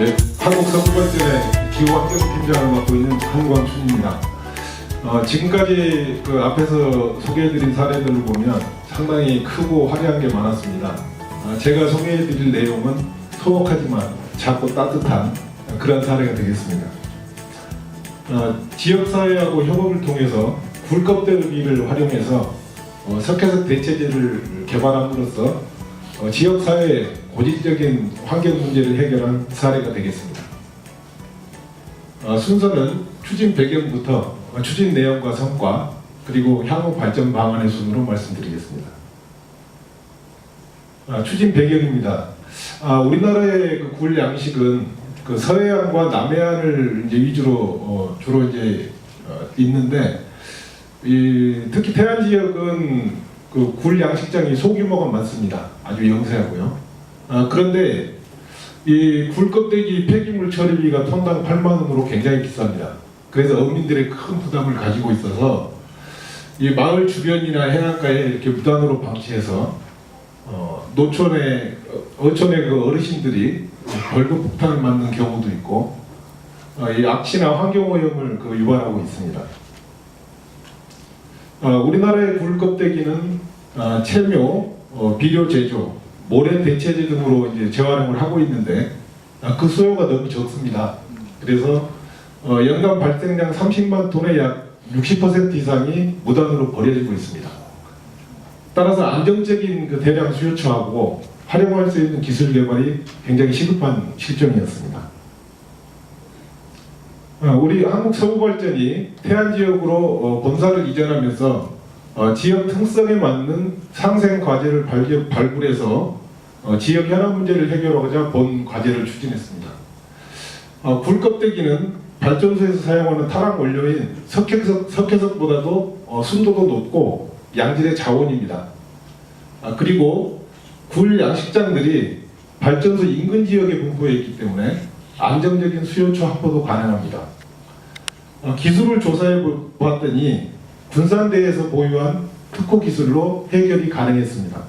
네, 한국 서부발전의 기후환경팀장을 맡고 있는 한광춘입니다. 어, 지금까지 그 앞에서 소개해드린 사례들을 보면 상당히 크고 화려한 게 많았습니다. 어, 제가 소개해드릴 내용은 소박하지만 작고 따뜻한 그런 사례가 되겠습니다. 어, 지역사회하고 협업을 통해서 굴껍데기를 활용해서 어, 석회석 대체제를 개발함으로써 어, 지역사회의 고질적인 환경 문제를 해결한 사례가 되겠습니다. 어, 순서는 추진 배경부터 어, 추진 내용과 성과 그리고 향후 발전 방안의 순으로 말씀드리겠습니다. 아, 추진 배경입니다. 아, 우리나라의 그 굴 양식은 그 서해안과 남해안을 이제 위주로 어, 주로 이제 어, 있는데 이, 특히 태안 지역은 그 굴 양식장이 소규모가 많습니다. 아주 영세하고요. 아, 그런데 이 굴 껍데기 폐기물 처리비가 톤당 8만 원으로 굉장히 비쌉니다. 그래서 어민들의 큰 부담을 가지고 있어서 이 마을 주변이나 해안가에 이렇게 무단으로 방치해서 어, 노촌의 어, 어촌의 그 어르신들이 벌금 폭탄을 맞는 경우도 있고 어, 이 악취나 환경 오염을 그 유발하고 있습니다. 어, 우리나라의 굴 껍데기는 어, 체묘, 어, 비료 제조, 모래 대체제 등으로 이제 재활용을 하고 있는데 아, 그 수요가 너무 적습니다. 그래서 어, 연간 발생량 30만 톤의 약 60% 이상이 무단으로 버려지고 있습니다. 따라서 안정적인 그 대량 수요처하고 활용할 수 있는 기술 개발이 굉장히 시급한 실정이었습니다. 어, 우리 한국 서부발전이 태안 지역으로 어, 본사를 이전하면서 어, 지역 특성에 맞는 상생 과제를 발견, 발굴해서 어, 지역 현안 문제를 해결하고자 본 과제를 추진했습니다. 어, 굴껍데기는 발전소에서 사용하는 타락 원료인 석회석, 석회석보다도 어, 순도도 높고 양질의 자원입니다. 아, 그리고 굴 양식장들이 발전소 인근 지역에 분포해 있기 때문에 안정적인 수요처 확보도 가능합니다. 어, 기술을 조사해 보- 보았더니 군산대에서 보유한 특허 기술로 해결이 가능했습니다.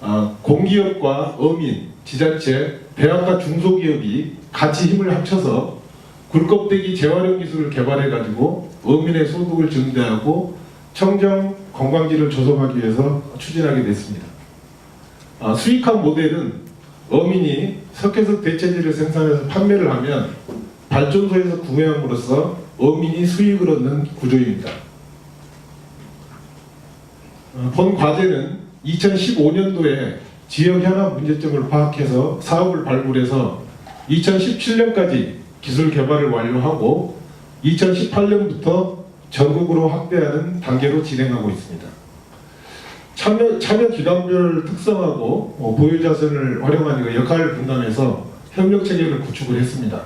아, 공기업과 어민, 지자체, 대학과 중소기업이 같이 힘을 합쳐서 굴껍데기 재활용 기술을 개발해 가지고 어민의 소득을 증대하고 청정 관광지를 조성하기 위해서 추진하게 됐습니다. 아, 수익화 모델은 어민이 석회석 대체제를 생산해서 판매를 하면 발전소에서 구매함으로써 어민이 수익을 얻는 구조입니다. 어, 본 과제는 2015년도에 지역 현안 문제점을 파악해서 사업을 발굴해서 2017년까지 기술 개발을 완료하고 2018년부터 전국으로 확대하는 단계로 진행하고 있습니다. 참여, 참여 기관별 특성하고 어, 보유 자산을 활용한 그 역할 분담해서 협력 체계를 구축을 했습니다.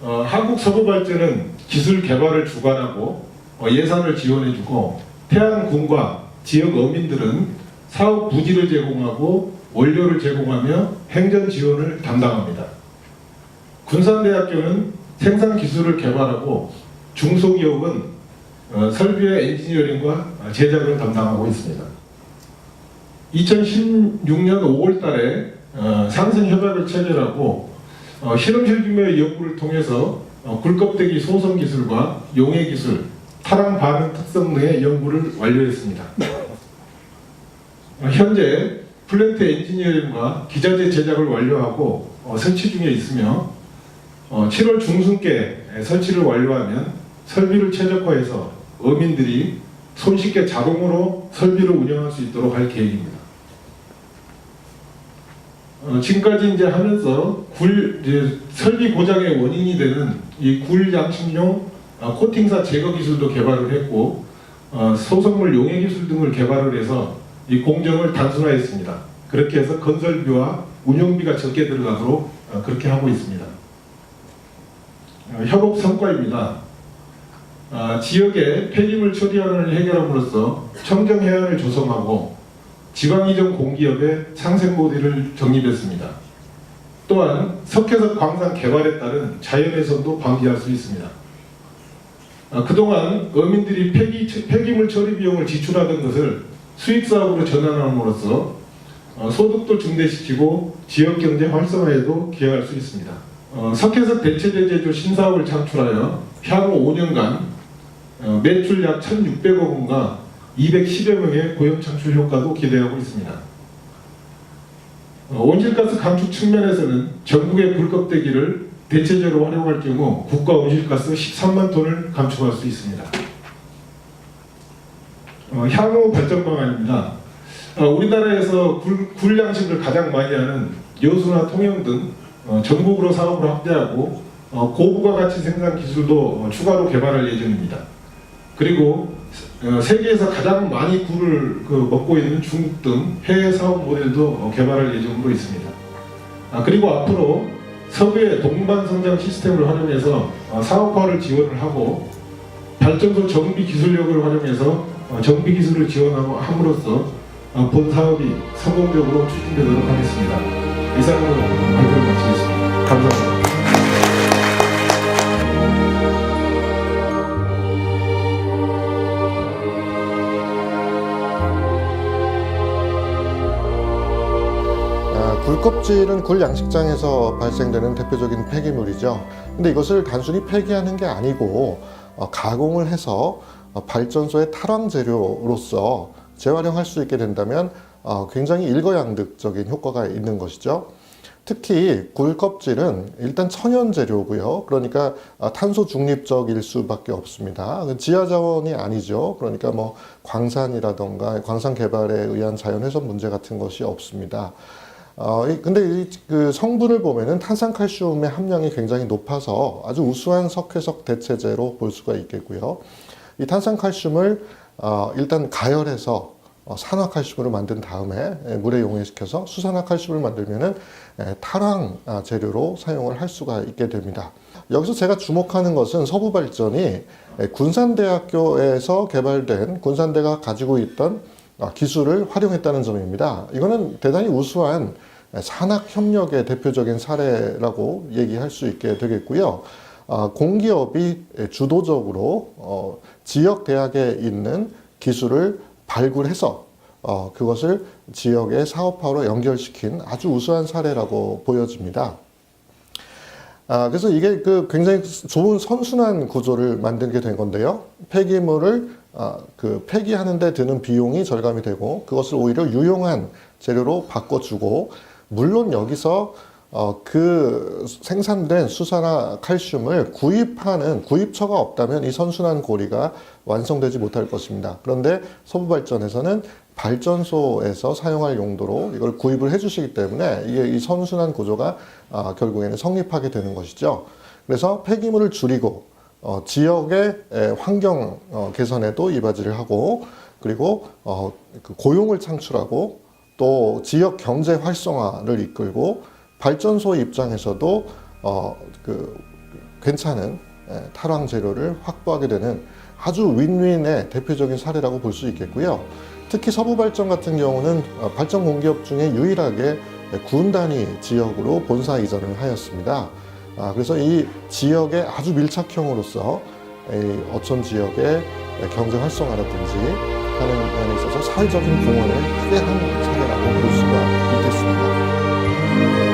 어, 한국 서부발전은 기술 개발을 주관하고 어, 예산을 지원해주고 태안군과 지역 어민들은 사업 부지를 제공하고 원료를 제공하며 행정 지원을 담당합니다. 군산대학교는 생산 기술을 개발하고 중소기업은 어, 설비의 엔지니어링과 제작을 담당하고 있습니다. 2016년 5월 달에 어, 상생 협약을 체결하고 어, 실험실 규모의 연구를 통해서 어, 굴껍데기 소성 기술과 용해 기술, 타랑 반응 특성 등의 연구를 완료했습니다. 어, 현재 플랜트 엔지니어링과 기자재 제작을 완료하고 어, 설치 중에 있으며 어, 7월 중순께 설치를 완료하면 설비를 최적화해서 어민들이 손쉽게 자동으로 설비를 운영할 수 있도록 할 계획입니다. 어, 지금까지 이제 하면서 굴 이제 설비 고장의 원인이 되는 이 굴 양식용 어, 코팅사 제거 기술도 개발을 했고 어, 소성물 용해 기술 등을 개발을 해서 이 공정을 단순화했습니다. 그렇게 해서 건설비와 운영비가 적게 들어가도록 어, 그렇게 하고 있습니다. 어, 협업 성과입니다. 아, 지역의 폐기물 처리안을 해결함으로써 청정 해안을 조성하고 지방 이전 공기업의 상생 모델을 정립했습니다. 또한 석회석 광산 개발에 따른 자연훼손도 방지할 수 있습니다. 아, 그동안 어민들이 폐기, 폐기물 처리 비용을 지출하던 것을 수익 사업으로 전환함으로써 어, 소득도 증대시키고 지역 경제 활성화에도 기여할 수 있습니다. 어, 석회석 대체제 제조 신사업을 창출하여 향후 5년간 어, 매출 약 1,600억 원과 210여 명의 고용 창출 효과도 기대하고 있습니다. 어, 온실가스 감축 측면에서는 전국의 불껍데기를 대체제로 활용할 경우 국가 온실가스 13만 톤을 감축할 수 있습니다. 어, 향후 발전 방안입니다. 어, 우리나라에서 굴, 굴 양식을 가장 많이 하는 여수나 통영 등 어, 전국으로 사업을 확대하고 어, 고부가 가치 생산 기술도 어, 추가로 개발할 예정입니다. 그리고 어, 세계에서 가장 많이 굴을 그, 먹고 있는 중국 등 해외 사업 모델도 어, 개발할 예정으로 있습니다. 아, 그리고 앞으로 서부의 동반 성장 시스템을 활용해서 어, 사업화를 지원을 하고 발전소 정비 기술력을 활용해서 어, 정비 기술을 지원함으로써 어, 본 사업이 성공적으로 추진되도록 하겠습니다. 이상으로 발표를 마치겠습니다. 감사합니다. 껍질은 굴 양식장에서 발생되는 대표적인 폐기물이죠. 근데 이것을 단순히 폐기하는 게 아니고 어, 가공을 해서 어, 발전소의 탈황 재료로서 재활용할 수 있게 된다면 어, 굉장히 일거양득적인 효과가 있는 것이죠. 특히 굴 껍질은 일단 천연 재료고요. 그러니까 아, 탄소 중립적일 수밖에 없습니다. 지하 자원이 아니죠. 그러니까 뭐 광산이라던가 광산 개발에 의한 자연 훼손 문제 같은 것이 없습니다. 어, 이- 근데 이, 그 성분을 보면은 탄산칼슘의 함량이 굉장히 높아서 아주 우수한 석회석 대체제로 볼 수가 있겠고요. 이 탄산칼슘을 어, 일단 가열해서 어, 산화칼슘으로 만든 다음에 에, 물에 용해시켜서 수산화칼슘을 만들면은 에, 탈황 아, 재료로 사용을 할 수가 있게 됩니다. 여기서 제가 주목하는 것은 서부 발전이 에, 군산대학교에서 개발된 군산대가 가지고 있던 아, 기술을 활용했다는 점입니다. 이거는 대단히 우수한 산학 협력의 대표적인 사례라고 얘기할 수 있게 되겠고요. 아, 공기업이 주도적으로 어, 지역 대학에 있는 기술을 발굴해서 어, 그것을 지역의 사업화로 연결시킨 아주 우수한 사례라고 보여집니다. 아, 그래서 이게 그 굉장히 좋은 선순환 구조를 만들게 된 건데요. 폐기물을 아, 그 폐기하는데 드는 비용이 절감이 되고 그것을 오히려 유용한 재료로 바꿔주고 물론 여기서 어, 그 생산된 수산화 칼슘을 구입하는 구입처가 없다면 이 선순환 고리가 완성되지 못할 것입니다. 그런데 서부 발전에서는 발전소에서 사용할 용도로 이걸 구입을 해주시기 때문에 이게 이 선순환 구조가 아, 결국에는 성립하게 되는 것이죠. 그래서 폐기물을 줄이고 어, 지역의 에, 환경 어, 개선에도 이바지를 하고 그리고 어, 그 고용을 창출하고 또 지역 경제 활성화를 이끌고 발전소 입장에서도 어, 그 괜찮은 에, 탈황 재료를 확보하게 되는 아주 윈윈의 대표적인 사례라고 볼 수 있겠고요. 특히 서부발전 같은 경우는 어, 발전 공기업 중에 유일하게 군 단위 지역으로 본사 이전을 하였습니다. 아, 그래서 이 지역의 아주 밀착형으로서 이 어촌 지역의 경제 활성화라든지 하는 면에 있어서 사회적인 공헌을 크게 한 사례라고 볼 수가 있겠습니다.